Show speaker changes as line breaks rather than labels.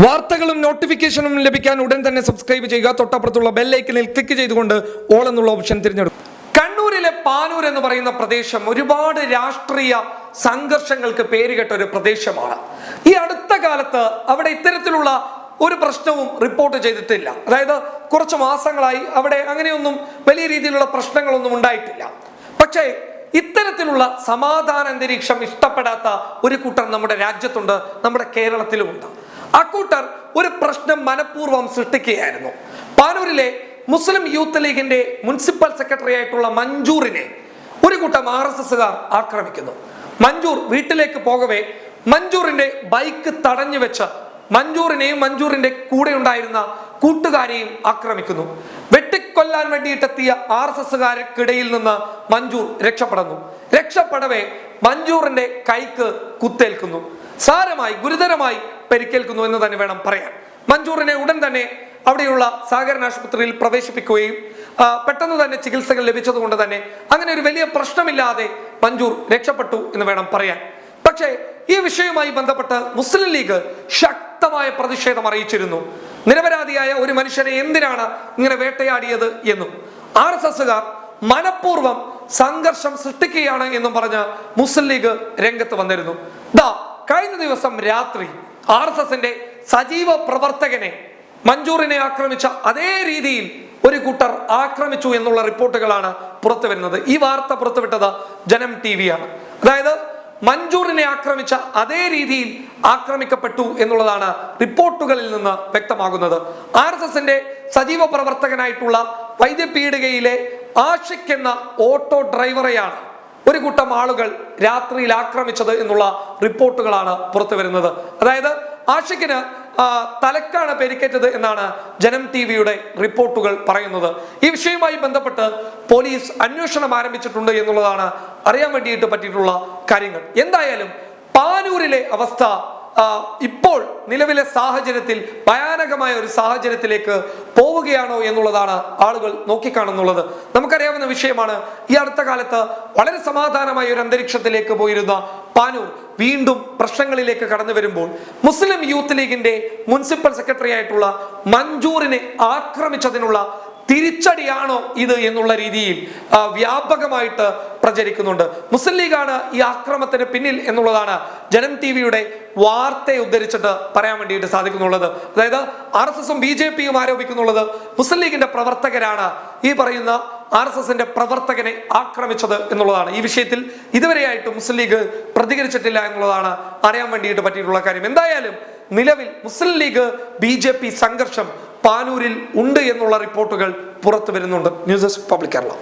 വാർത്തകളും നോട്ടിഫിക്കേഷനും ലഭിക്കാൻ ഉടൻ തന്നെ സബ്സ്ക്രൈബ് ചെയ്യുക. തൊട്ടപ്പുറത്തുള്ള ബെല്ലൈക്കനിൽ ക്ലിക്ക് ചെയ്തുകൊണ്ട് ഓൾ എന്നുള്ള ഓപ്ഷൻ തിരഞ്ഞെടുക്കും കണ്ണൂരിലെ പാനൂർ എന്ന് പറയുന്ന പ്രദേശം ഒരുപാട് രാഷ്ട്രീയ സംഘർഷങ്ങൾക്ക് പേരുകെട്ട ഒരു പ്രദേശമാണ്. ഈ അടുത്ത കാലത്ത് അവിടെ ഇത്തരത്തിലുള്ള ഒരു പ്രശ്നവും റിപ്പോർട്ട് ചെയ്തിട്ടില്ല. അതായത് കുറച്ച് മാസങ്ങളായി അവിടെ അങ്ങനെയൊന്നും വലിയ രീതിയിലുള്ള പ്രശ്നങ്ങളൊന്നും ഉണ്ടായിട്ടില്ല. പക്ഷേ ഇത്തരത്തിലുള്ള സമാധാന അന്തരീക്ഷം ഇഷ്ടപ്പെടാത്ത ഒരു കൂട്ടം നമ്മുടെ രാജ്യത്തുണ്ട് നമ്മുടെ കേരളത്തിലുമുണ്ട്. അക്കൂട്ടർ ഒരു പ്രശ്നം മനഃപൂർവം സൃഷ്ടിക്കുകയായിരുന്നു. പാനൂരിലെ മുസ്ലിം യൂത്ത് ലീഗിന്റെ മുനിസിപ്പൽ സെക്രട്ടറി ആയിട്ടുള്ള മഞ്ജൂറിനെ ഒരു കൂട്ടം ആർ എസ് ആക്രമിക്കുന്നു. മഞ്ജൂർ വീട്ടിലേക്ക് പോകവേ മഞ്ജൂറിന്റെ ബൈക്ക് തടഞ്ഞു വെച്ച് മഞ്ജൂറിനെയും മഞ്ജൂറിന്റെ കൂടെ ഉണ്ടായിരുന്ന കൂട്ടുകാരെയും ആക്രമിക്കുന്നു. വെട്ടിക്കൊല്ലാൻ വേണ്ടിയിട്ടെത്തിയ ആർ എസ് എസുകാർക്കിടയിൽ നിന്ന് മഞ്ജൂർ രക്ഷപ്പെടുന്നു. രക്ഷപ്പെടവേ മഞ്ജൂറിന്റെ കൈക്ക് കുത്തേൽക്കുന്നു. സാരമായി ഗുരുതരമായി പരിക്കേൽക്കുന്നു എന്ന് തന്നെ വേണം പറയാൻ. മഞ്ജൂറിനെ ഉടൻ തന്നെ അവിടെയുള്ള സഹകരണ ആശുപത്രിയിൽ പ്രവേശിപ്പിക്കുകയും പെട്ടെന്ന് തന്നെ ചികിത്സകൾ ലഭിച്ചതുകൊണ്ട് തന്നെ അങ്ങനെ ഒരു വലിയ പ്രശ്നമില്ലാതെ മഞ്ജൂർ രക്ഷപ്പെട്ടു എന്ന് വേണം പറയാൻ. പക്ഷേ ഈ വിഷയവുമായി ബന്ധപ്പെട്ട് മുസ്ലിം ലീഗ് ശക്തമായ പ്രതിഷേധം അറിയിച്ചിരുന്നു. നിരപരാധിയായ ഒരു മനുഷ്യനെ എന്തിനാണ് ഇങ്ങനെ വേട്ടയാടിയത് എന്നും. ആർ എസ് എസുകാർ മനഃപൂർവം സംഘർഷം സൃഷ്ടിക്കുകയാണ് എന്നും പറഞ്ഞ് മുസ്ലിം ലീഗ് രംഗത്ത് വന്നിരുന്നു. ദാ കഴിഞ്ഞ ദിവസം രാത്രി ആർ എസ് എസിന്റെ സജീവ പ്രവർത്തകനെ മഞ്ജൂറിനെ ആക്രമിച്ച അതേ രീതിയിൽ ഒരു കൂട്ടർ ആക്രമിച്ചു എന്നുള്ള റിപ്പോർട്ടുകളാണ് പുറത്തു വരുന്നത്. ഈ വാർത്ത പുറത്തുവിട്ടത് ജനം ടി വിയാണ് അതായത് മഞ്ജൂറിനെ ആക്രമിച്ച അതേ രീതിയിൽ ആക്രമിക്കപ്പെട്ടു എന്നുള്ളതാണ് റിപ്പോർട്ടുകളിൽ നിന്ന് വ്യക്തമാകുന്നത്. ആർ എസ് എസിന്റെ സജീവ പ്രവർത്തകനായിട്ടുള്ള വൈദ്യപീഠികയിലെ ആഷിക് എന്ന ഓട്ടോ ഡ്രൈവറെയാണ് ഒരു കൂട്ടം ആളുകൾ രാത്രിയിൽ ആക്രമിച്ചത് എന്നുള്ള റിപ്പോർട്ടുകളാണ് പുറത്തു വരുന്നത്. അതായത് ആഷിഖിന് ആ, തലക്കാണ് പരിക്കേറ്റത് എന്നാണ് ജനം ടി വിയുടെ റിപ്പോർട്ടുകൾ പറയുന്നത്. ഈ വിഷയവുമായി ബന്ധപ്പെട്ട് പോലീസ് അന്വേഷണം ആരംഭിച്ചിട്ടുണ്ട് എന്നുള്ളതാണ് അറിയാൻ വേണ്ടിയിട്ട് പറ്റിയിട്ടുള്ള കാര്യങ്ങൾ. എന്തായാലും പാനൂരിലെ അവസ്ഥ ഇപ്പോൾ നിലവിലെ സാഹചര്യത്തിൽ ഭയാനകമായ ഒരു സാഹചര്യത്തിലേക്ക് പോവുകയാണോ എന്നുള്ളതാണ് ആളുകൾ നോക്കിക്കാണുന്നുള്ളത്. നമുക്കറിയാവുന്ന വിഷയമാണ് ഈ അടുത്ത കാലത്ത് വളരെ സമാധാനമായ ഒരു അന്തരീക്ഷത്തിലേക്ക് പോയിരുന്ന പാനൂർ വീണ്ടും പ്രശ്നങ്ങളിലേക്ക് കടന്നു വരുമ്പോൾ മുസ്ലിം യൂത്ത് ലീഗിന്റെ മുനിസിപ്പൽ സെക്രട്ടറി ആയിട്ടുള്ള മഞ്ജൂറിനെ ആക്രമിച്ചതിനുള്ള തിരിച്ചടിയാണോ ഇത് എന്നുള്ള രീതിയിൽ വ്യാപകമായിട്ട് പ്രചരിക്കുന്നുണ്ട്. മുസ്ലിം ലീഗാണ് ഈ ആക്രമണത്തിന് പിന്നിൽ എന്നുള്ളതാണ് ജനം ടി വിയുടെ വാർത്തയെ ഉദ്ധരിച്ചിട്ട് പറയാൻ വേണ്ടിയിട്ട് സാധിക്കുന്നുള്ളത്. അതായത് ആർ എസ് എസും ബി ജെ പിയും ആരോപിക്കുന്നുള്ളത് മുസ്ലിം ലീഗിന്റെ പ്രവർത്തകരാണ് ഈ പറയുന്ന ആർ എസ് എസിന്റെ പ്രവർത്തകനെ ആക്രമിച്ചത് എന്നുള്ളതാണ്. ഈ വിഷയത്തിൽ ഇതുവരെയായിട്ട് മുസ്ലിം ലീഗ് പ്രതികരിച്ചിട്ടില്ല എന്നുള്ളതാണ് അറിയാൻ വേണ്ടിയിട്ട് പറ്റിയിട്ടുള്ള കാര്യം. എന്തായാലും നിലവിൽ മുസ്ലിം ലീഗ് ബി സംഘർഷം പാനൂരിൽ ഉണ്ട് എന്നുള്ള റിപ്പോർട്ടുകൾ പുറത്തു വരുന്നുണ്ട്. News desk public Kerala.